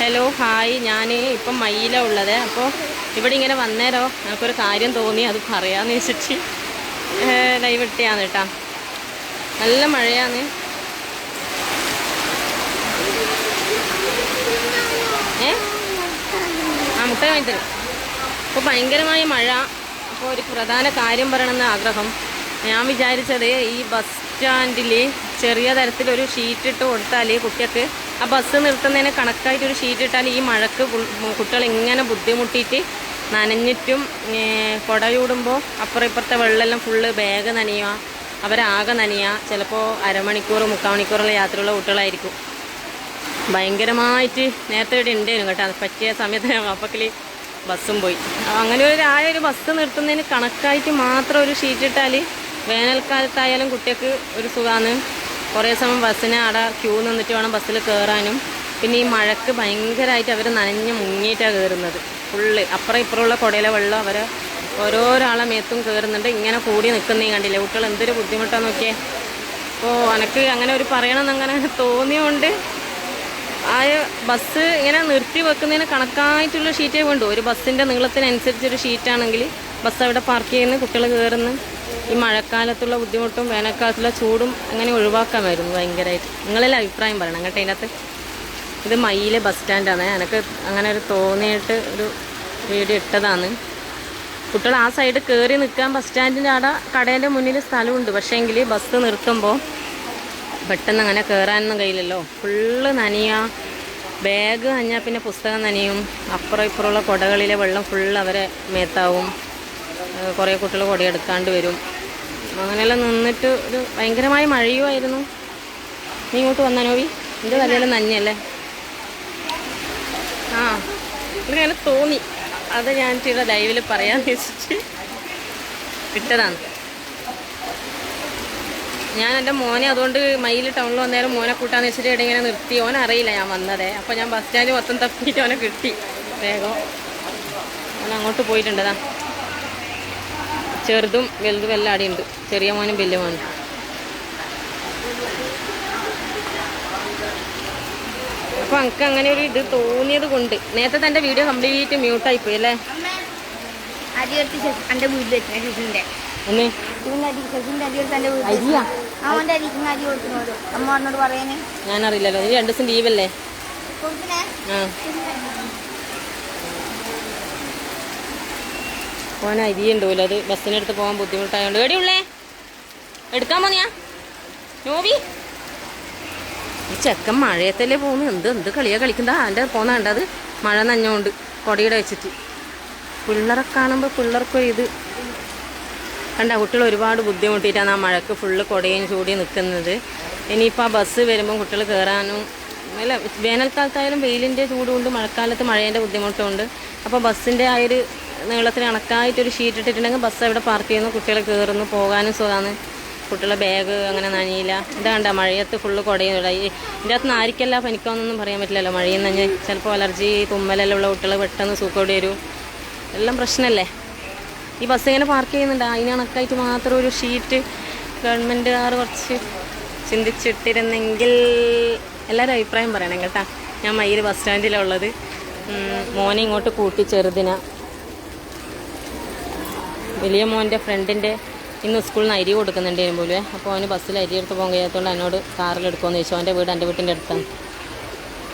Hello hi ഞാൻ ഇപ്പം മയില ഉള്ളത്. അപ്പോൾ ഇവിടെ ഇങ്ങനെ വന്നേരോ? എനിക്കൊരു കാര്യം തോന്നി അത് പറയാമെന്ന് വെച്ചിട്ട് ലൈവ് ഇട്ടിയാണ് കേട്ടാ. നല്ല മഴയാണ് ഏ? ആ മുട്ട വാങ്ങിത്തരും അപ്പോൾ ഭയങ്കരമായ മഴ. അപ്പോൾ ഒരു പ്രധാന കാര്യം പറയണമെന്ന് ആഗ്രഹം. ഞാൻ വിചാരിച്ചത് ഈ ബസ് സ്റ്റാൻഡിൽ ചെറിയ തരത്തിലൊരു ഷീറ്റ് ഇട്ട് കൊടുത്താൽ കുട്ടികൾക്ക് ആ ബസ് നിർത്തുന്നതിന് കണക്കായിട്ടൊരു ഷീറ്റ് ഇട്ടാൽ ഈ മഴക്ക് കുട്ടികൾ ഇങ്ങനെ ബുദ്ധിമുട്ടിയിട്ട് നനഞ്ഞിട്ടും കുടയൂടുമ്പോൾ അപ്പുറം ഇപ്പുറത്തെ വെള്ളമെല്ലാം ഫുള്ള് ബാഗ് നനയുക അവരാകെ നനയുക. ചിലപ്പോൾ അരമണിക്കൂർ മുക്കാൽ മണിക്കൂറുള്ള യാത്രയുള്ള കുട്ടികളായിരിക്കും. ഭയങ്കരമായിട്ട് നേരത്തെ ഇവിടെ ഉണ്ടായിരുന്നു കേട്ടോ. പറ്റിയ സമയത്ത് അപ്പക്കിൽ ബസ്സും പോയി. അങ്ങനെ ഒരു ആയ ഒരു ബസ് നിർത്തുന്നതിന് കണക്കായിട്ട് മാത്രം ഒരു ഷീറ്റ് ഇട്ടാൽ വേനൽക്കാലത്തായാലും കുട്ടികൾക്ക് ഒരു സുഖമാണ് കുറേ സമയം ബസ്സിന് അവിടെ ക്യൂ നിന്നിട്ട് വേണം ബസ്സിൽ കയറാനും പിന്നെ ഈ മഴക്ക് ഭയങ്കരമായിട്ട് അവർ നനഞ്ഞ് മുങ്ങിയിട്ടാണ് കയറുന്നത് ഫുള്ള് അപ്പുറം ഇപ്പുറമുള്ള കുടയിലെ വെള്ളം അവർ ഓരോരാളെ മേത്തും കയറുന്നുണ്ട് ഇങ്ങനെ കൂടി നിൽക്കുന്നേ കണ്ടില്ലേ? കുട്ടികൾ എന്തൊരു ബുദ്ധിമുട്ടാന്ന് നോക്കിയേ. അപ്പോൾ എനിക്ക് അങ്ങനെ ഒരു പറയണമെന്ന് അങ്ങനെ തോന്നിയോണ്ട് ആ ബസ് ഇങ്ങനെ നിർത്തി വെക്കുന്നതിന് കണക്കായിട്ടുള്ള ഷീറ്റേ വേണ്ടു. ഒരു ബസ്സിന്റെ നീളത്തിനനുസരിച്ചൊരു ഷീറ്റാണെങ്കിൽ ബസ് അവിടെ പാർക്ക് ചെയ്യുന്നു കുട്ടികൾ കയറുന്നു ഈ മഴക്കാലത്തുള്ള ബുദ്ധിമുട്ടും വേനൽക്കാലത്തുള്ള ചൂടും അങ്ങനെ ഒഴിവാക്കാമായിരുന്നു ഭയങ്കരമായിട്ട്. നിങ്ങളെല്ലാം അഭിപ്രായം പറയണം? കേട്ടോ ഇതിനകത്ത് ഇത് മയിലെ ബസ് സ്റ്റാൻഡാണ്. എനിക്ക് അങ്ങനെ ഒരു തോന്നിയിട്ട് ഒരു വീഡിയോ ഇട്ടതാണ്. കുട്ടികൾ ആ സൈഡ് കയറി നിൽക്കാൻ ബസ് സ്റ്റാൻഡിന്റെ അവിടെ കടേന്റെ മുന്നിൽ സ്ഥലമുണ്ട്. പക്ഷേ പക്ഷേങ്കിൽ ബസ് നിർത്തുമ്പോൾ പെട്ടെന്ന് അങ്ങനെ കയറാനൊന്നും കഴിയില്ലല്ലോ. ഫുള്ള് നനിയ. ബാഗ് നനഞ്ഞാൽ പിന്നെ പുസ്തകം നനിയും. അപ്പുറം ഇപ്പുറമുള്ള കുടകളിലെ വെള്ളം ഫുള്ള് അവരെ മേത്താവും. കുറേ കുട്ടികൾ കുടയെടുക്കാണ്ട് വരും. അങ്ങനെയെല്ലാം നിന്നിട്ട് ഒരു ഭയങ്കരമായ മഴയുമായിരുന്നു. നീ ഇങ്ങോട്ട് വന്നാ നോവി? എന്റെ തലയെല്ലാം നഞ്ഞല്ലേ ആ എനിക്കങ്ങനെ തോന്നി. അത് ഞാൻ ചില ലൈവിൽ പറയാമെന്ന് വെച്ചിട്ട് കിട്ടതാണ് ഞാൻ എന്റെ മോനെ അതുകൊണ്ട് മയിൽ ടൗണിൽ വന്നേരം മോനെ കൂട്ടാന്ന് വെച്ചിട്ട് ഇവിടെ ഇങ്ങനെ നിർത്തി. ഓൻ അറിയില്ല ഞാൻ വന്നതേ. അപ്പോൾ ഞാൻ ബസ് സ്റ്റാൻഡ് മൊത്തം തപ്പിയിട്ട് ഓനെ കിട്ടി വേഗം. ഓൻ അങ്ങോട്ട് പോയിട്ടുണ്ടതാ ചെറുതും വലുതും എല്ലാം ഉണ്ട് ചെറിയ മോനും വലിയ മോനും. അപ്പൊ എനിക്ക് അങ്ങനെ ഒരു ഇത് തോന്നിയത് കൊണ്ട് നേരത്തെ തന്റെ വീഡിയോ കംപ്ലീറ്റ് മ്യൂട്ടായി പോയി അല്ലേ? ഞാനറിയില്ലല്ലോ. ഇനി രണ്ട് ദിവസം ലീവല്ലേ ആ. ഓൻ ഉണ്ടാവില്ല അത് ബസ്സിനടുത്ത് പോകാൻ ബുദ്ധിമുട്ടായതുകൊണ്ട് എവിടെയുള്ളേ എടുക്കാൻ പോന്നിയാ? നോവി. ഈ ചെക്കൻ മഴയത്തല്ലേ പോകുന്നു? എന്ത് എന്ത് കളിയാ കളിക്കുന്നതാ എന്റെ പോന്നാണ്ട് അത്. മഴ നഞ്ഞോണ്ട് കൊടിയുടെ വെച്ചിട്ട്. പിള്ളേരെ കാണുമ്പോൾ പിള്ളേർക്കൊരു ഇത്. കണ്ട കുട്ടികൾ ഒരുപാട് ബുദ്ധിമുട്ടിയിട്ടാണ് ആ മഴക്ക് ഫുള്ള് കൊടയും ചൂടി നിൽക്കുന്നത് ഇനിയിപ്പോൾ ആ ബസ് വരുമ്പോൾ കുട്ടികൾ കയറാനും അല്ല വേനൽക്കാലത്തായാലും വെയിലിന്റെ ചൂടുകൊണ്ട് മഴക്കാലത്ത് മഴേന്റെ ബുദ്ധിമുട്ടുണ്ട്. അപ്പോൾ ബസ്സിന്റെ ആ ഒരു നീളത്തിന് കണക്കായിട്ടൊരു ഷീറ്റ് ഇട്ടിട്ടുണ്ടെങ്കിൽ ബസ് അവിടെ പാർക്ക് ചെയ്യുന്നു കുട്ടികൾ കയറുന്നു പോകാനും സുഖമാണ്. കുട്ടികളെ ബാഗ് അങ്ങനെ നനയില്ല. ഇതാണ്ട മഴയത്ത് ഫുള്ള് കുടയുന്നില്ല ഈ ഇതിന്റെ അകത്ത് നിന്ന് ആരിക്കല്ല പറയാൻ പറ്റില്ലല്ലോ മഴയിൽ നഞ്ഞ് ചിലപ്പോൾ അലർജി തുമ്മലെല്ലാം ഉള്ള കുട്ടികൾ പെട്ടെന്ന് സൂക്കോടി വരും. എല്ലാം പ്രശ്നമല്ലേ ഈ ബസ് ഇങ്ങനെ പാർക്ക് ചെയ്യുന്നുണ്ട്. അതിന് കണക്കായിട്ട് മാത്രം ഒരു ഷീറ്റ് ഗവൺമെന്റുകാർ കുറച്ച് ചിന്തിച്ചിട്ടിരുന്നെങ്കിൽ എല്ലാവരും അഭിപ്രായം പറയണം കേട്ടാ. ഞാൻ മയിൽ ബസ് സ്റ്റാൻഡിലുള്ളത് മോനെ ഇങ്ങോട്ട് കൂട്ടി ചെറുതിന വലിയ മോന്റെ ഫ്രണ്ടിന്റെ ഇന്ന് സ്കൂളിൽ നിന്ന് അരി കൊടുക്കുന്നുണ്ട് പോലും അപ്പോൾ അവന് ബസ്സിൽ അരി എടുത്ത് പോകാൻ കഴിയാത്തതുകൊണ്ട് എന്നോട് കാറിൽ എടുക്കുമെന്ന് ചോദിച്ചു. അവന്റെ വീട് എന്റെ വീട്ടിന്റെ അടുത്താണ്.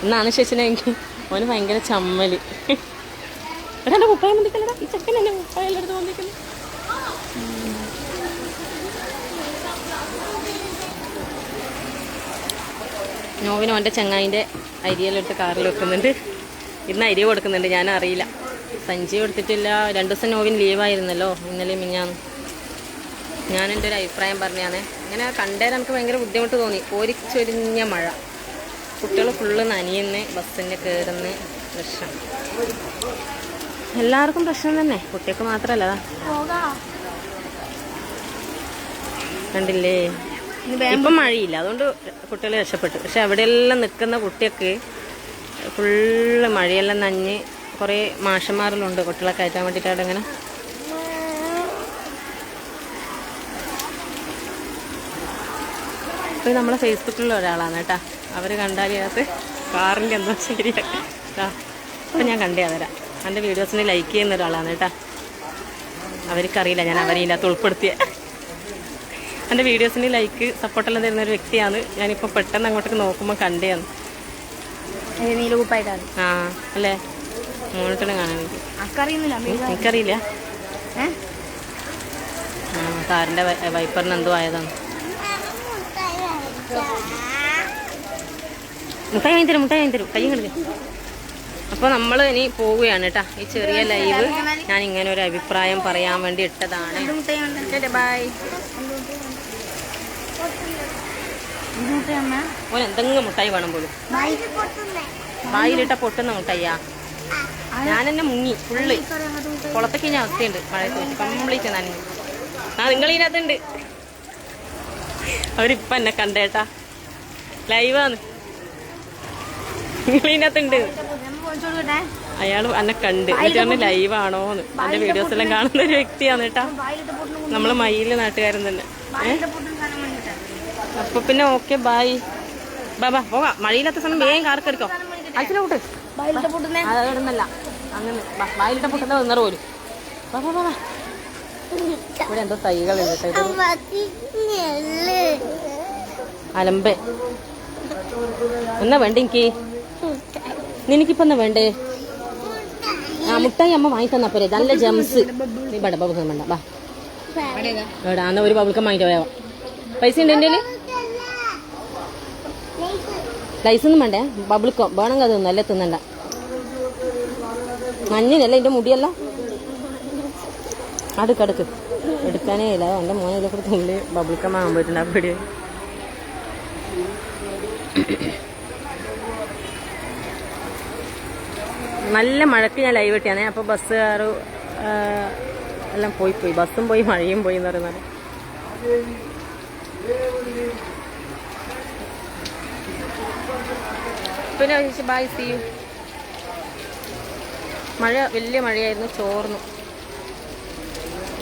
എന്നാണ് ശശിനെങ്കിൽ? അവന് ഭയങ്കര ചമ്മൽ എടാ കുപ്പായം വന്നിക്കല്ലടാ ഈ ചെക്കൻ എന്റെ കുപ്പായം നോവിന് അവന്റെ ചങ്ങായിന്റെ അരിയെല്ലാം എടുത്ത് കാറിൽ വെക്കുന്നുണ്ട്. ഇന്ന് അരി കൊടുക്കുന്നുണ്ട്. ഞാൻ അറിയില്ല സഞ്ചി കൊടുത്തിട്ടില്ല. രണ്ട് ദിവസം നോവിൻ ലീവായിരുന്നല്ലോ ഇന്നലെ മിഞ്ഞാന്ന്. ഞാൻ എന്റെ ഒരു അഭിപ്രായം പറഞ്ഞാണ്. ഇങ്ങനെ കണ്ടേ നമുക്ക് ഭയങ്കര ബുദ്ധിമുട്ട് തോന്നി. കോരിച്ചൊരിഞ്ഞ മഴ. കുട്ടികൾ ഫുള്ള് നനയുന്ന് ബസ്സിന്റെ കയറുന്ന പ്രശ്നം. എല്ലാവർക്കും പ്രശ്നം തന്നെ. കുട്ടികൾക്ക് മാത്രമല്ല. കണ്ടില്ലേ? ഇപ്പം മഴയില്ല. അതുകൊണ്ട് കുട്ടികൾ രക്ഷപ്പെട്ടു. പക്ഷെ അവിടെയെല്ലാം നിൽക്കുന്ന കുട്ടിയൊക്കെ ഫുള്ള് മഴയെല്ലാം നഞ്ഞ് കുറേ മാഷന്മാരിലുണ്ട്. കുട്ടികളെ കയറ്റാൻ വേണ്ടിയിട്ട് അവിടെ ഇങ്ങനെ. ഇത് നമ്മളെ ഫേസ്ബുക്കിലുള്ള ഒരാളാണ് കേട്ടാ. അവർ കണ്ടാൽ ഇതിനകത്ത് കാറിന്റെ എന്തോ ശരിയാക്കി അപ്പം ഞാൻ കണ്ടേ തരാം എന്റെ വീഡിയോസിന് ലൈക്ക് ചെയ്യുന്ന ഒരാളാണ് കേട്ടാ. അവർക്കറിയില്ല ഞാൻ അവരെ ഇല്ലാത്ത ഉൾപ്പെടുത്തിയ. എന്റെ വീഡിയോസിന് ലൈക്ക് സപ്പോർട്ടെല്ലാം തരുന്ന ഒരു വ്യക്തിയാണ്. ഞാനിപ്പോൾ പെട്ടെന്ന് അങ്ങോട്ടേക്ക് നോക്കുമ്പോൾ നീലകുപ്പായിട്ടാണ് ആ അല്ലേ? മോണിറ്ററിൽ കാണാൻ എനിക്കറിയില്ല. ആ വൈപ്പറിന് എന്തോ ആയതാണ്. മുട്ടായി വാങ്ങി തരും മുട്ടായി വാങ്ങി തരും. കയ്യും കിടക്കും. അപ്പോൾ നമ്മൾ ഇനി പോവുകയാണ് കേട്ടാ. ഈ ചെറിയ ലൈവ് ഞാൻ ഇങ്ങനെ ഒരു അഭിപ്രായം പറയാൻ വേണ്ടി ഇട്ടതാണ്. ഓൻ എന്തെങ്കിലും മുട്ടായി വേണം പോലും. വായിലിട്ട പൊട്ടുന്ന മുട്ടായിയാ. ഞാൻ തന്നെ മുങ്ങി ഫുള്ള്. കുളത്തൊക്കെ ഞാൻ അവസ്ഥയുണ്ട്. മഴയത്ത് കംപ്ലീറ്റ് നനഞ്ഞു. ആ നിങ്ങളിതിനകത്തുണ്ട്. അവരിപ്പം എന്നെ കണ്ടേട്ടാ. ലൈവാന്ന് നിങ്ങളിതിനകത്തുണ്ട്. അയാൾ എന്നെ കണ്ട്. എന്നിട്ട് പറഞ്ഞ് ലൈവാണോന്ന് എന്റെ വീഡിയോസ് എല്ലാം കാണുന്ന ഒരു വ്യക്തിയാണ് കേട്ടാ. നമ്മൾ മയിൽ നാട്ടുകാരൻ തന്നെ. അപ്പൊ പിന്നെ ഓക്കെ ബായ് ബാ ബാ പോകാം. മഴയില്ലാത്ത സമയം വേഗം കാർക്ക് എടുക്കോ അങ്ങനെ. വായിലിട്ട പൊട്ടുന്ന വന്നറ പോലും. ഇവിടെ എന്തോ തൈകളുണ്ട് അലമ്പ. എന്നാ വേണ്ട എനിക്ക്? നിനക്കിപ്പോ എന്നാ വേണ്ടേ? ആ മുട്ടായി അമ്മ വാങ്ങി തന്നാ പോരെ. നല്ല ജംസ് നീ വേണ്ട ബബിൾക്കം വേണ്ട എന്നാ ഒരു ബബുക്കം വാങ്ങിട്ട് പോയാ പൈസ ഉണ്ട് എന്റെ ലൈസ് ഒന്നും വേണ്ടേ ബബിൾക്കോ വേണമെങ്കിൽ അത് നല്ല തിന്നണ്ട. മഞ്ഞിനല്ല എന്റെ മുടിയല്ല? അടുക്ക് അടുക്ക്. എടുക്കാനേ ഇല്ല. എന്റെ മോനെ ഇതൊക്കെ തുള്ളി ബബിൾക്കം വാങ്ങാൻ പോയിട്ടുണ്ട്. ആ നല്ല മഴക്ക് ഞാൻ ലൈവ് ഇട്ടിയാണേ. അപ്പോൾ ബസ്സുകാർ എല്ലാം പോയി പോയി. ബസ്സും പോയി മഴയും പോയി എന്ന് പറയുന്നത്. പിന്നെ ചേച്ചി ബായ് സി മഴ വലിയ മഴയായിരുന്നു ചോർന്നു.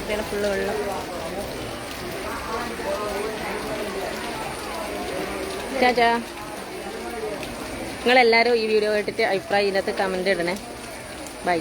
ഇതിലെ ഫുള്ള് വെള്ളം. ചാച്ചാ നിങ്ങളെല്ലാവരും ഈ വീഡിയോ കേട്ടിട്ട് അഭിപ്രായം ഇതിനകത്ത് കമന്റ് ഇടണേ. ബൈ